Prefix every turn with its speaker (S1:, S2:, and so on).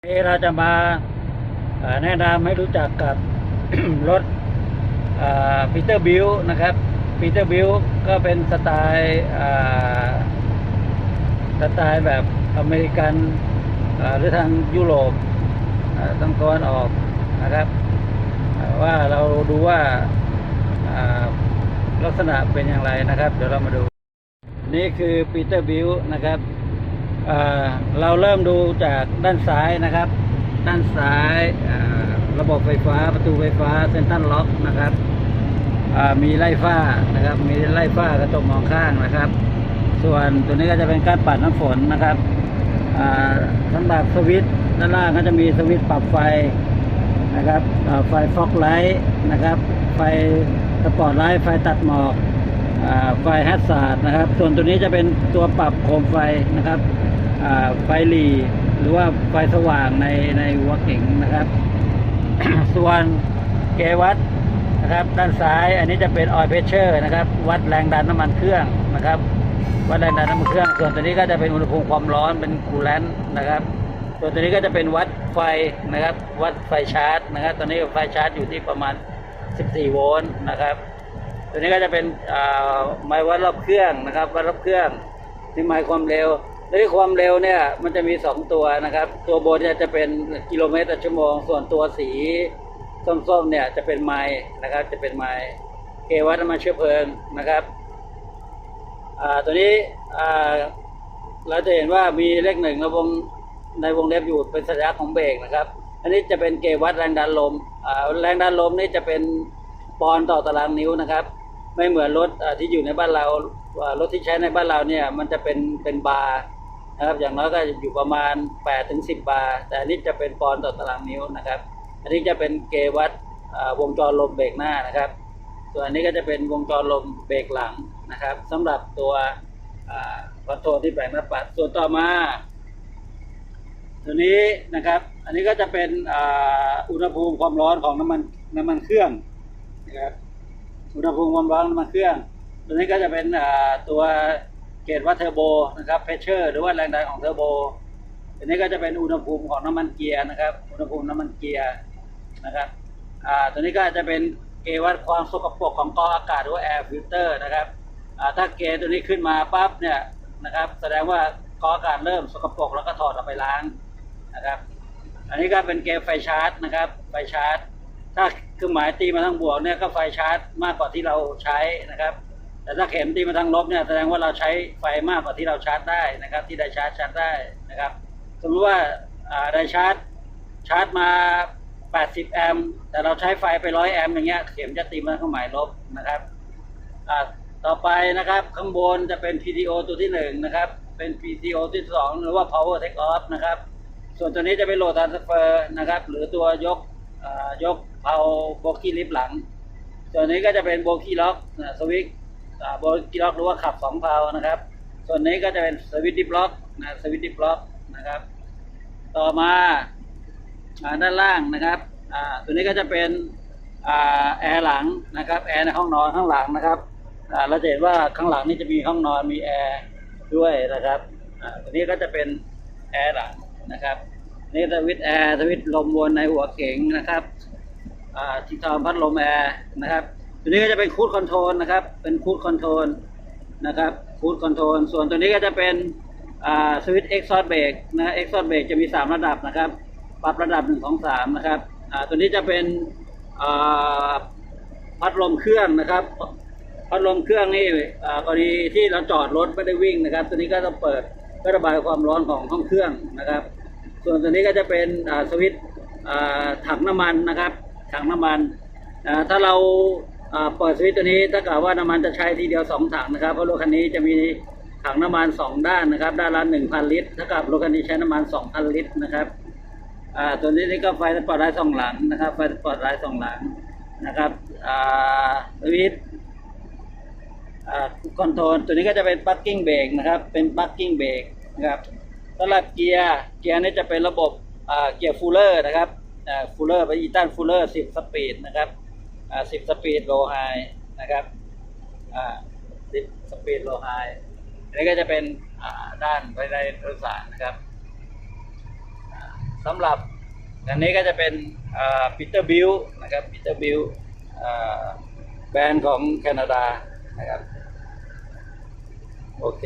S1: วันนี้เราจะมาแนะนำให้รู้จักกับรถปีเตอร์บิลนะครับปีเตอร์บิลก็เป็นสไตล์สไตล์แบบอเมริกันหรือทางยุโรปอ่าทางตะวันออกนะครับ ว่าเราดูว่าอ่าลักษณะเป็นอย่างไรนะครับ เดี๋ยวเรามาดู นี่คือปีเตอร์บิลนะครับ เราเริ่มดูจากด้านซ้ายนะครับ ด้านซ้ายระบบไฟฟ้าประตูไฟฟ้าเซ็นทรัลล็อกนะครับมีไล่ฟ้านะครับ มีไล่ฟ้ากระจกมองข้างนะครับ ส่วนตัวนี้ก็จะเป็นการปัดน้ำฝนนะครับสำหรับสวิตช์ด้านล่างก็จะมีสวิตช์ปรับไฟนะครับไฟฟอกไลท์นะครับ ไฟสปอร์ตไลท์ไฟตัดหมอก ไฟแฮดซาร์ดนะครับ ส่วนตัวนี้จะเป็นตัวปรับโคมไฟนะครับไฟหลีหรือว่าไฟสว่างในในหัวเก๋งนะครับ ส่วนเกวัตนะครับ ด้านซ้ายอันนี้จะเป็นออยเพชเชอร์นะครับ วัดแรงดันน้ำมันเครื่องนะครับ วัดแรงดันน้ำมันเครื่อง ส่วนตัวนี้ก็จะเป็นอุณหภูมิความร้อนเป็นคูลแลนต์นะครับ ส่วนตัวนี้ก็จะเป็นวัดไฟนะครับ วัดไฟชาร์จนะครับ ตอนนี้ไฟชาร์จอยู่ที่ประมาณ 14 โวลต์นะครับ ตัวนี้ก็จะเป็นไม้วัดรอบเครื่องนะครับวัดรอบเครื่องที่ไม้ความเร็วในที่ความเร็วเนี่ยมันจะมีสองตัวนะครับ ตัวบนเนี่ยจะเป็นกิโลเมตรต่อชั่วโมง ส่วนตัวสีส้มๆเนี่ยจะเป็นไม้นะครับ จะเป็นไม้เกวัดน้ำมันเชื้อเพลิงนะครับตัวนี้เราจะเห็นว่ามีเลขหนึ่งในวงในวงเล็บอยู่เป็นสัญลักษณ์ของเบรกนะครับ อันนี้จะเป็นเกวัดแรงดันลมแรงดันลมนี่จะเป็นปอนด์ต่อตารางนิ้วนะครับ ไม่เหมือนรถที่อยู่ในบ้านเรารถที่ใช้ในบ้านเราเนี่ยมันจะเป็นเป็นบาร์นะครับอย่างน้อยก็อยู่ประมาณ8ถึง10 บาร์แต่อันนี้จะเป็นปอนด์ต่อตารางนิ้วนะครับ อันนี้จะเป็นเกวัดเอ่อวงจรลมเบรกหน้านะครับส่วนอันนี้ก็จะเป็นวงจรลมเบรกหลังนะครับสำหรับตัวคอนโทรลที่แบ่งหน้าปัดส่วนต่อมาตัวนี้นะครับ อันนี้ก็จะเป็นอุณหภูมิความร้อนของน้ำมันน้ำมันเครื่องนะครับ อุณหภูมิความร้อนน้ำมันเครื่อง ตัวนี้ก็จะเป็นตัวเกจวัดเทอร์โบนะครับเพชเชอร์หรือว่าแรงดันของเทอร์โบตัวนี้ก็จะเป็นอุณหภูมิของน้ำมันเกียร์นะครับ อุณหภูมิน้ำมันเกียร์นะครับอ่าตัวนี้ก็จะเป็นเกจวัดความสกปรกของกรองอากาศหรือว่าแอร์ฟิลเตอร์นะครับอ่าถ้าเกจตัวนี้ขึ้นมาปั๊บเนี่ยนะครับแสดงว่ากรองอากาศเริ่มสกปรกแล้วก็ถอดออกไปล้างนะครับ อันนี้ก็เป็นเกมไฟชาร์จนะครับไฟชาร์จ ถ้าเครื่องหมายตีมาทางบวกเนี่ยก็ไฟชาร์จมากกว่าที่เราใช้นะครับ แต่ถ้าเข็มตีมาทางลบเนี่ยแสดงว่าเราใช้ไฟมากกว่าที่เราชาร์จได้นะครับ ที่ได้ชาร์จชาร์จได้นะครับ สมมติว่าได้ชาร์จชาร์จมา 80 แอมป์แต่เราใช้ไฟไป 100 แอมป์อย่างเงี้ยเข็มจะตีมาทางเครื่องหมายลบนะครับต่อไปนะครับข้างบนจะเป็น PTO ตัวที่หนึ่งนะครับเป็น PTO ที่สองหรือว่า Power Take Off นะครับ ส่วนตัวนี้จะเป็นโหลดทรานสเฟอร์นะครับ หรือตัวยก ยกเอาโบกี้ลิฟต์หลัง ส่วนนี้ก็จะเป็นโบกี้ล็อกสวิตช์โบกี้ล็อกหรือว่าขับสองเพลานะครับ ส่วนนี้ก็จะเป็นสวิตช์ดิฟล็อกนะสวิตช์ดิฟล็อกนะครับ ต่อมาด้านล่างนะครับตัวนี้ก็จะเป็นอแอร์หลังนะครับแอร์ในห้องนอนข้างหลังนะครับเราจะเห็นว่าข้างหลังนี่จะมีห้องนอนมีแอร์ด้วยนะครับตัวนี้ก็จะเป็นแอร์หลังนะครับ นี่สวิต์แอร์สวิต์ลมวนในหัวเก๋งนะครับที่ทำพัดลมแอร์นะครับตัวนี้ก็จะเป็นคูดคอนโทรลนะครับ เป็นคูดคอนโทรลนะครับคูดคอนโทรลส่วนตัวนี้ก็จะเป็นสวิต์เอ็กซ์ซอดเบรกนะเอ็กซ์ซอดเบรกจะมี 3 ระดับนะครับ ปรับระดับ1 2 3นะครับตัวนี้จะเป็นพัดลมเครื่องนะครับ พัดลมเครื่องนี่กรณีที่เราจอดรถไม่ได้วิ่งนะครับ ตัวนี้ก็ต้องเปิดเพื่อระบายความร้อนของห้องเครื่องนะครับ ส่วนตัวนี้ก็จะเป็นสวิตถังน้ำมันนะครับ ถังน้ำมันถ้าเราเปิดสวิตตัวนี้ถ้าเกิดว่าน้ำมันจะใช้ทีเดียวสองถังนะครับเพราะรถคันนี้จะมีถังน้ำมันสองด้านนะครับ ด้านละหนึ่งพันลิตรถ้ากับรถคันนี้ใช้น้ำมันสองพันลิตรนะครับตัวนี้นี่ก็ไฟสปอร์ตไลท์สองหลังนะครับ ไฟสปอร์ตไลท์สองหลังนะครับสวิตคอนโทรลตัวนี้ก็จะเป็นปักกิ้งเบรกนะครับ เป็นปักกิ้งเบรกนะครับ สำหรับเกียร์เกียร์นี่จะเป็นระบบเกียร์ฟูลเลอร์นะครับฟูลเลอร์ไปอีตันฟูลเลอร์สิบสปีดนะครับสิบสปีดโลไฮนะครับสิบสปีดโลไฮอันนี้ก็จะเป็นด้านภายในรถสารนะครับสสำหรับอันนี้ก็จะเป็นปีเตอร์บิลนะครับปีเตอร์บิลแบรนด์ของแคนาดานะครับโอเค